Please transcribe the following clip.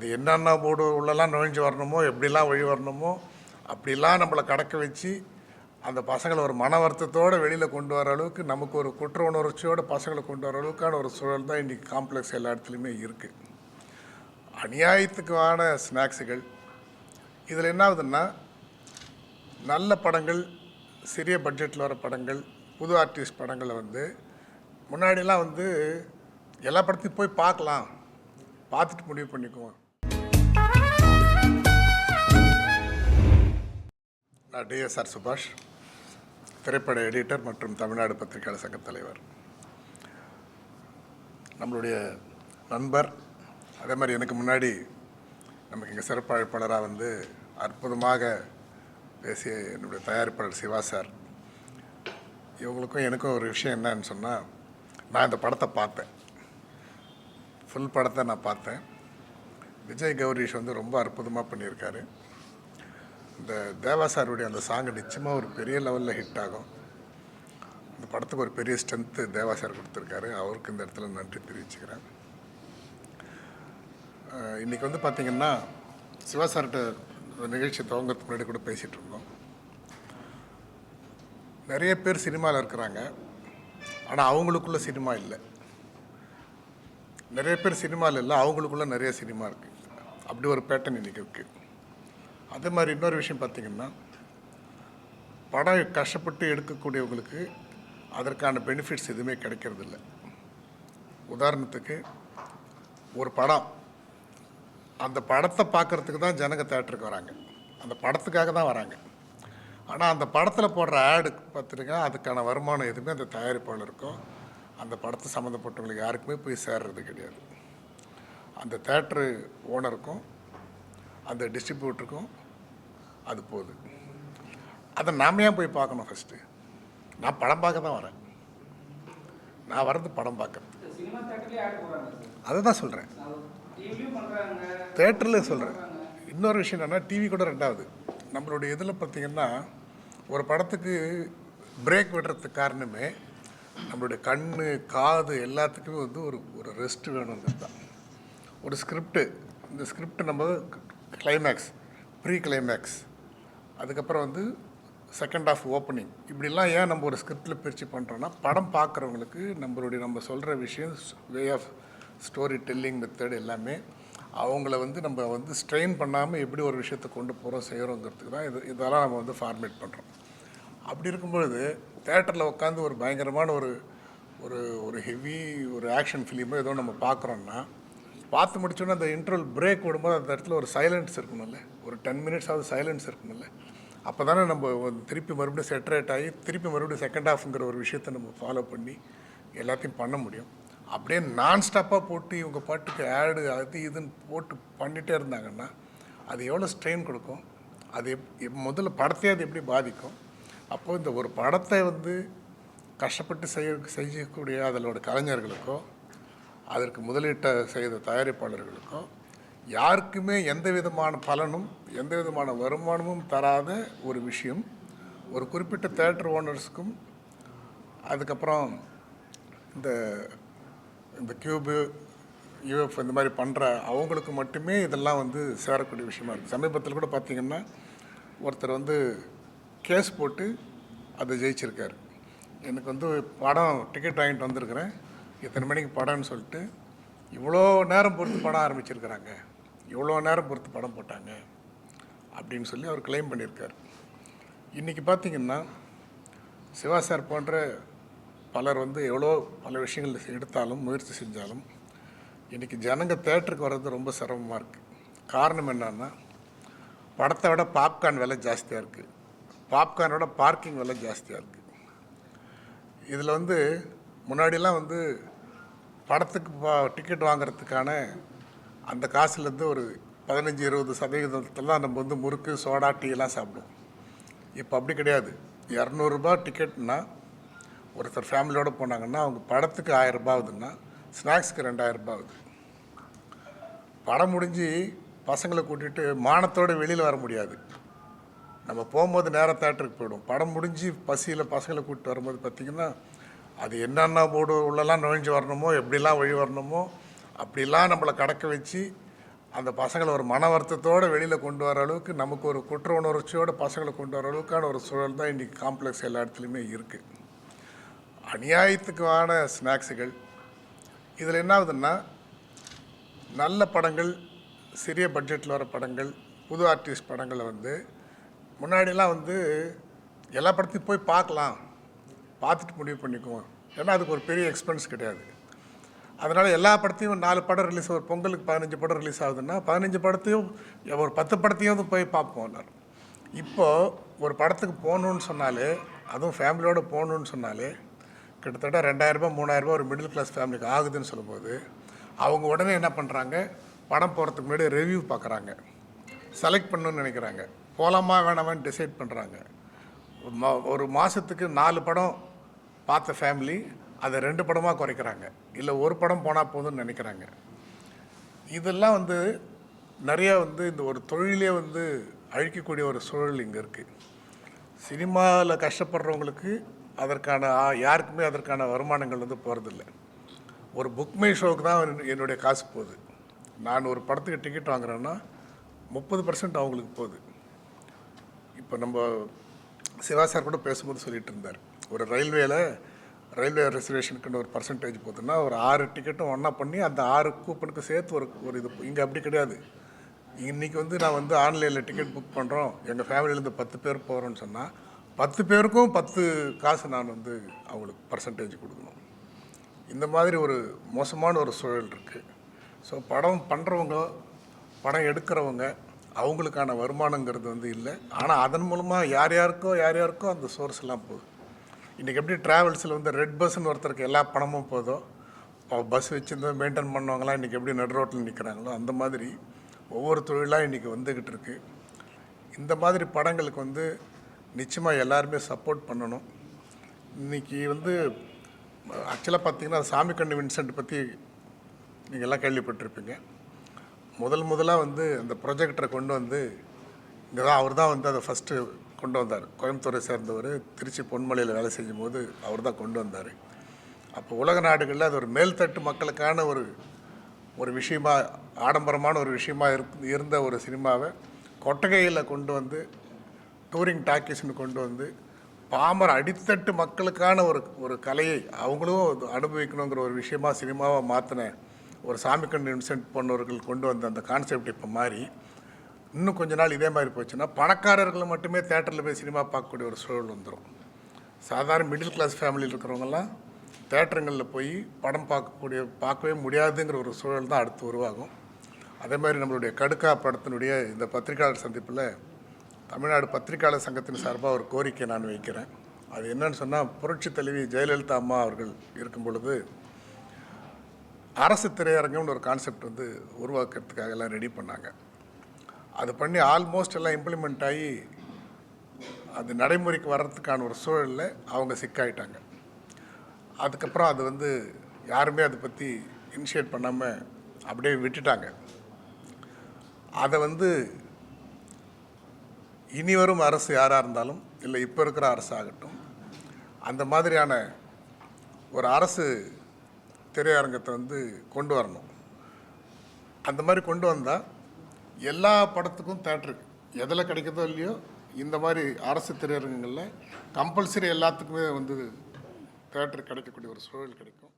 அது என்னென்ன போடு உள்ளெல்லாம் நுழைஞ்சு வரணுமோ எப்படிலாம் வழி வரணுமோ அப்படிலாம் நம்மளை கடக்க வச்சு அந்த பசங்களை ஒரு மன வருத்தத்தோடு வெளியில் கொண்டு வர அளவுக்கு நமக்கு ஒரு குற்ற உணர்ச்சியோடு பசங்களை கொண்டு வர அளவுக்கான ஒரு சூழல் தான் இன்றைக்கி காம்ப்ளெக்ஸ் எல்லா இடத்துலையுமே இருக்குது அநியாயத்துக்கான ஸ்நாக்ஸுகள். இதில் என்ன ஆகுதுன்னா நல்ல படங்கள் சிறிய பட்ஜெட்டில் வர படங்கள் புது ஆர்டிஸ்ட் படங்களை வந்து முன்னாடிலாம் வந்து எல்லா படத்தையும் போய் பார்க்கலாம். பார்த்துட்டு முடிவு பண்ணிக்குவோம். டிஎஸ்ஆர் சுபாஷ் திரைப்பட எடிட்டர் மற்றும் தமிழ்நாடு பத்திரிகையாளர் சங்க தலைவர். நம்மளுடைய நண்பர் அதே மாதிரி எனக்கு முன்னாடி நமக்கு இங்கே சிறப்பழைப்பாளராக வந்து அற்புதமாக பேசிய என்னுடைய தயாரிப்பாளர் சிவா சார். இவங்களுக்கும் எனக்கும் ஒரு விஷயம் என்னன்னு சொன்னால் நான் இந்த படத்தை பார்த்தேன். ஃபுல் படத்தை நான் பார்த்தேன். விஜய் கௌரீஷ் வந்து ரொம்ப அற்புதமாக பண்ணியிருக்காரு. இந்த தேவா சாருடைய அந்த சாங் நிச்சயமாக ஒரு பெரிய லெவலில் ஹிட் ஆகும். இந்த படத்துக்கு ஒரு பெரிய ஸ்ட்ரென்த்து தேவா சார் கொடுத்துருக்காரு. அவருக்கு இந்த இடத்துல நன்றி தெரிவிச்சுக்கிறேன். இன்றைக்கி வந்து பார்த்திங்கன்னா சிவா சார்கிட்ட நிகழ்ச்சி துவங்கிறதுக்கு முன்னாடி கூட பேசிகிட்டு இருந்தோம். நிறைய பேர் சினிமாவில் இருக்கிறாங்க. ஆனால் அவங்களுக்குள்ள சினிமா இல்லை. நிறைய பேர் சினிமாவில் இல்லை அவங்களுக்குள்ள நிறைய சினிமா இருக்குது அப்படி ஒரு பேட்டர்ன் இன்றைக்கி இருக்குது அதே மாதிரி இன்னொரு விஷயம் பார்த்திங்கன்னா படம் கஷ்டப்பட்டு எடுக்கக்கூடியவங்களுக்கு அதற்கான பெனிஃபிட்ஸ் எதுவுமே கிடைக்கிறதில்ல. உதாரணத்துக்கு ஒரு படம். அந்த படத்தை பார்க்குறதுக்கு தான் ஜனங்க தேட்டருக்கு வராங்க. அந்த படத்துக்காக தான் வராங்க. ஆனால் அந்த படத்தில் போடுற ஆடு பார்த்துருக்கா அதுக்கான வருமானம் எதுவுமே அந்த தயாரிப்பாளருக்கும் அந்த படத்தை சம்மந்தப்பட்டவங்களுக்கு யாருக்குமே போய் சேர்றது கிடையாது. அந்த தேட்ரு ஓனருக்கும் அந்த டிஸ்ட்ரிபியூட்டருக்கும் அது போகுது. அதை நாம ஏன் போய் பார்க்கணும் ஃபஸ்ட்டு நான் படம் பார்க்க தான் வரேன். நான் வர்றது படம் பார்க்கறது. அதை தான் சொல்கிறேன் தேட்டரில் சொல்கிறேன் இன்னொரு விஷயம் என்னென்னா டிவி கூட ரெண்டாவது. நம்மளுடைய இதில் பார்த்தீங்கன்னா ஒரு படத்துக்கு பிரேக் விடுறதுக்கு காரணமே நம்மளுடைய கண் காது எல்லாத்துக்குமே வந்து ஒரு ஒரு ரெஸ்ட் வேணுங்கிறது தான். ஒரு ஸ்கிரிப்டு இந்த ஸ்கிரிப்ட் நம்ம கிளைமேக்ஸ் ப்ரீ கிளைமேக்ஸ் அதுக்கப்புறம் வந்து செகண்ட் ஆஃப் ஓப்பனிங் இப்படிலாம் ஏன் நம்ம ஒரு ஸ்கிரிப்டில் பிரித்து பண்ணுறோன்னா படம் பார்க்குறவங்களுக்கு நம்மளுடைய நம்ம சொல்கிற விஷயம் way of story telling method எல்லாமே அவங்கள வந்து நம்ம வந்து ஸ்ட்ரெயின் பண்ணாமல் எப்படி ஒரு விஷயத்தை கொண்டு போகிறோம் செய்கிறோங்கிறதுக்கு தான் இது இதெல்லாம் நம்ம வந்து ஃபார்மேட் பண்ணுறோம் அப்படி இருக்கும்பொழுது தேட்டரில் உட்காந்து ஒரு பயங்கரமான ஒரு ஒரு ஒரு ஹெவி ஒரு ஆக்ஷன் ஃபிலிமோ ஏதோ நம்ம பார்க்குறோன்னா பார்த்து முடிச்சோன்னே அந்த இன்டர்வல் பிரேக் விடும்போது அந்த இடத்துல ஒரு சைலன்ஸ் இருக்கணும்ல ஒரு டென் மினிட்ஸாவது சைலன்ஸ் இருக்கணும்ல அப்போ தானே நம்ம வந்து திருப்பி மறுபடியும் செட்ரேட் ஆகி திருப்பி மறுபடியும் செகண்ட் ஹாஃப்ங்கிற ஒரு விஷயத்தை நம்ம ஃபாலோ பண்ணி எல்லாத்தையும் பண்ண முடியும். அப்படியே நான் ஸ்டாப்பாக போட்டு இவங்க பாட்டுக்கு ஆடு அது இதுன்னு போட்டு பண்ணிகிட்டே இருந்தாங்கன்னா அது எவ்வளோ ஸ்ட்ரெயின் கொடுக்கும்? அது எப் எப் முதல்ல படத்தையே அது எப்படி பாதிக்கும்? அப்போது இந்த ஒரு படத்தை வந்து கஷ்டப்பட்டு செய்ய செய்யக்கூடிய அதனோட கலைஞர்களுக்கோ அதற்கு முதலீட்டை செய்த தயாரிப்பாளர்களுக்கும் யாருக்குமே எந்த விதமான பலனும் எந்த விதமான வருமானமும் தராத ஒரு விஷயம். ஒரு குறிப்பிட்ட தேட்டர் ஓனர்ஸுக்கும் அதுக்கப்புறம் இந்த இந்த கியூபு யூஎஃப் இந்த மாதிரி பண்ணுற அவங்களுக்கு மட்டுமே இதெல்லாம் வந்து சேரக்கூடிய விஷயமா இருக்குது சமீபத்தில் கூட பார்த்திங்கன்னா ஒருத்தர் வந்து கேஸ் போட்டு அதை ஜெயிச்சிருக்காரு. எனக்கு வந்து படம் டிக்கெட் வாங்கிட்டு வந்திருக்கிறேன். இத்தனை மணிக்கு படம்னு சொல்லிட்டு இவ்வளோ நேரம் பொறுத்து படம் ஆரம்பிச்சிருக்கிறாங்க. இவ்வளோ நேரம் பொறுத்து படம் போட்டாங்க அப்படின்னு சொல்லி அவர் கிளைம் பண்ணியிருக்கார். இன்றைக்கி பார்த்தீங்கன்னா சிவா சார் போன்ற பலர் வந்து எவ்வளோ பல விஷயங்கள் எடுத்தாலும் முயற்சி செஞ்சாலும் இன்றைக்கி ஜனங்க தேட்டருக்கு வர்றது ரொம்ப சிரமமாக இருக்குது காரணம் என்னன்னா படத்தை விட பாப்கார்ன் விலை ஜாஸ்தியாக இருக்குது பாப்கார்னோட பார்க்கிங் விலை ஜாஸ்தியாக இருக்குது இதில் வந்து முன்னாடிலாம் வந்து படத்துக்கு டிக்கெட் வாங்குறதுக்கான அந்த காசுலேருந்து ஒரு பதினஞ்சு இருபது சதவீதத்தெல்லாம் நம்ம வந்து முறுக்கு சோடா டீ எல்லாம் சாப்பிடுவோம். இப்போ அப்படி கிடையாது. இரநூறுபா டிக்கெட்னா ஒருத்தர் ஃபேமிலியோடு போனாங்கன்னா அவங்க படத்துக்கு ஆயிரரூபா ஆகுதுன்னா ஸ்நாக்ஸுக்கு ரெண்டாயிரரூபா ஆகுது. படம் முடிஞ்சு பசங்களை கூட்டிகிட்டு மானத்தோடு வெளியில் வர முடியாது. நம்ம போகும்போது நேராக தேட்டருக்கு போயிடும் படம் முடிஞ்சு பசியில் பசங்களை கூப்பிட்டு வரும்போது பார்த்திங்கன்னா அது என்னென்ன போடு உள்ளெல்லாம் நுழைஞ்சு வரணுமோ எப்படிலாம் வழி வரணுமோ அப்படிலாம் நம்மளை கடக்க வச்சு அந்த பசங்களை ஒரு மன வருத்தத்தோடு வெளியில் கொண்டு வர அளவுக்கு நமக்கு ஒரு குற்ற உணர்ச்சியோடு பசங்களை கொண்டு வர அளவுக்கான ஒரு சூழல் தான் இன்றைக்கி காம்ப்ளெக்ஸ் எல்லா இடத்துலையுமே இருக்குது அநியாயத்துக்கான ஸ்நாக்ஸுகள் இதில் என்ன ஆகுதுன்னா நல்ல படங்கள் சிறிய பட்ஜெட்டில் வர படங்கள் புது ஆர்டிஸ்ட் படங்களை வந்து முன்னாடிலாம் வந்து எல்லா படத்தையும் போய் பார்க்கலாம். பார்த்துட்டு முடிவு பண்ணிக்குவோம். ஏன்னா அதுக்கு ஒரு பெரிய எக்ஸ்பென்ஸ் கிடையாது. அதனால் எல்லா படத்தையும் நாலு படம் ரிலீஸ் ஒரு பொங்கலுக்கு பதினஞ்சு படம் ரிலீஸ் ஆகுதுன்னா பதினஞ்சு படத்தையும் ஒரு பத்து படத்தையும் வந்து போய் பார்ப்போம் எல்லாரும். இப்போது ஒரு படத்துக்கு போகணுன்னு சொன்னாலே அதுவும் ஃபேமிலியோடு போகணுன்னு சொன்னாலே கிட்டத்தட்ட ரெண்டாயிரரூபா மூணாயிரரூபா ஒரு மிடில் கிளாஸ் ஃபேமிலிக்கு ஆகுதுன்னு சொல்லும்போது அவங்க உடனே என்ன பண்ணுறாங்க படம் போகிறதுக்கு முன்னாடி ரிவ்யூ பார்க்குறாங்க. செலக்ட் பண்ணணும்னு நினைக்கிறாங்க. போகலாமா வேணாமான்னு டிசைட் பண்ணுறாங்க ஒரு மாதத்துக்கு நாலு படம் பார்த்த ஃபேமிலி அதை ரெண்டு படமாக குறைக்கிறாங்க. இல்லை ஒரு படம் போனால் போதும்னு நினைக்கிறாங்க. இதெல்லாம் வந்து நிறையா வந்து இந்த ஒரு தொழிலே வந்து அழிக்கக்கூடிய ஒரு சூழல் இங்கே இருக்குது சினிமாவில் கஷ்டப்படுறவங்களுக்கு அதற்கான யாருக்குமே அதற்கான வருமானங்கள் வந்து போகிறதில்ல ஒரு புக்மை ஷோக்கு தான் என்னுடைய காசு போகுது. நான் ஒரு படத்துக்கு டிக்கெட் வாங்குறேன்னா முப்பது பர்சன்ட் அவங்களுக்கு போகுது. இப்போ நம்ம சிவா சார் கூட பேசும்போது சொல்லிகிட்டு இருந்தார். ஒரு ரயில்வேல ரயில்வே ரிசர்வேஷனுக்குன்னு ஒரு பர்சன்டேஜ் போதுன்னா ஒரு ஆறு டிக்கெட்டும் ஒன்றா பண்ணி அந்த ஆறு கூப்பனுக்கு சேர்த்து ஒரு ஒரு இது இங்கே அப்படி கிடையாது. இன்றைக்கி வந்து நான் வந்து ஆன்லைனில் டிக்கெட் புக் பண்ணுறோம் எங்கள் ஃபேமிலியிலேருந்து பத்து பேர் போகிறோன்னு சொன்னால் பத்து பேருக்கும் பத்து காசு நான் வந்து அவங்களுக்கு பர்சன்டேஜ் கொடுக்கணும். இந்த மாதிரி ஒரு மோசமான ஒரு சூழல் இருக்குது ஸோ படம் பண்ணுறவங்க படம் எடுக்கிறவங்க அவங்களுக்கான வருமானங்கிறது வந்து இல்லை. ஆனால் அதன் மூலமாக யார் யாருக்கோ யார் யாருக்கோ அந்த சோர்ஸ்லாம் போகுது. இன்றைக்கி எப்படி ட்ராவல்ஸில் வந்து ரெட் பஸ்ஸுன்னு ஒருத்தருக்கு எல்லா பணமும் போதோ பஸ் வச்சுருந்து மெயின்டைன் பண்ணவங்களாம் இன்றைக்கி எப்படி நடு ரோட்டில் நிற்கிறாங்களோ அந்த மாதிரி ஒவ்வொரு தொழிலாக இன்றைக்கி வந்துக்கிட்டு இருக்கு. இந்த மாதிரி படங்களுக்கு வந்து நிச்சயமாக எல்லாருமே சப்போர்ட் பண்ணணும். இன்றைக்கி வந்து ஆக்சுவலாக பார்த்தீங்கன்னா சாமி கண்ணு வின்சென்ட் பற்றி நீங்கள் எல்லாம் கேள்விப்பட்டிருப்பீங்க. முதல் முதலாக வந்து அந்த ப்ரொஜெக்டரை கொண்டு வந்து இங்கே தான் அவர் தான் வந்து அதை ஃபஸ்ட்டு கொண்டு வந்தார். கோயம்புத்தூரை சேர்ந்தவர் திருச்சி பொன்மலையில் வேலை செஞ்சும்போது அவர் தான் கொண்டு வந்தார். அப்போ உலக நாடுகளில் அது ஒரு மேல்தட்டு மக்களுக்கான ஒரு ஒரு விஷயமா ஆடம்பரமான ஒரு விஷயமா இருக் இருந்த ஒரு சினிமாவை கொட்டகையில் கொண்டு வந்து டூரிங் டாக்கீஸ்னு கொண்டு வந்து பாமர அடித்தட்டு மக்களுக்கான ஒரு ஒரு கலையை அவங்களும் அது அனுபவிக்கணுங்கிற ஒரு விஷயமா சினிமாவை மாற்றின ஒரு சாமிக்கண் இன்சென்ட் பண்ணவர்கள் கொண்டு வந்த அந்த கான்செப்ட் இப்போ மாறி இன்னும் கொஞ்ச நாள் இதே மாதிரி போச்சுன்னா பணக்காரர்கள் மட்டுமே தேட்டரில் போய் சினிமா பார்க்கக்கூடிய ஒரு சூழல் வந்துடும் சாதாரண மிடில் கிளாஸ் ஃபேமிலியில் இருக்கிறவங்கெல்லாம் தேட்டருங்களில் போய் படம் பார்க்கக்கூடிய பார்க்கவே முடியாதுங்கிற ஒரு சூழல் தான் அடுத்து உருவாகும். அதே மாதிரி நம்மளுடைய கடுக்கா படத்தினுடைய இந்த பத்திரிகையாளர் சந்திப்பில் தமிழ்நாடு பத்திரிகையாளர் சங்கத்தின் சார்பாக ஒரு கோரிக்கை நான் வைக்கிறேன். அது என்னன்னு சொன்னால் புரட்சி தலைவி ஜெயலலிதா அம்மா அவர்கள் இருக்கும் பொழுது அரசு திரையரங்கம்னு ஒரு கான்செப்ட் வந்து உருவாக்குறதுக்காக எல்லாம் ரெடி பண்ணாங்க. அது பண்ணி ஆல்மோஸ்ட் எல்லாம் இம்ப்ளிமெண்ட் ஆகி அது நடைமுறைக்கு வர்றதுக்கான ஒரு சூழலில் அவங்க சிக்காயிட்டாங்க. அதுக்கப்புறம் அது வந்து யாருமே அதை பற்றி இனிஷியேட் பண்ணாமல் அப்படியே விட்டுட்டாங்க. அதை வந்து இனி வரும் அரசு யாராக இருந்தாலும் இல்லை இப்போ இருக்கிற அரசு ஆகட்டும் அந்த மாதிரியான ஒரு அரசு திரையரங்கத்தை வந்து கொண்டு வரணும். அந்த மாதிரி கொண்டு வந்தால் எல்லா படத்துக்கும் தேட்ரு எதில் கிடைக்குதோ இல்லையோ இந்த மாதிரி அரசு திரையரங்குகளில் கம்பல்சரி எல்லாத்துக்குமே வந்து தேட்டர் கிடைக்கக்கூடிய ஒரு சூழல் கிடைக்கும்.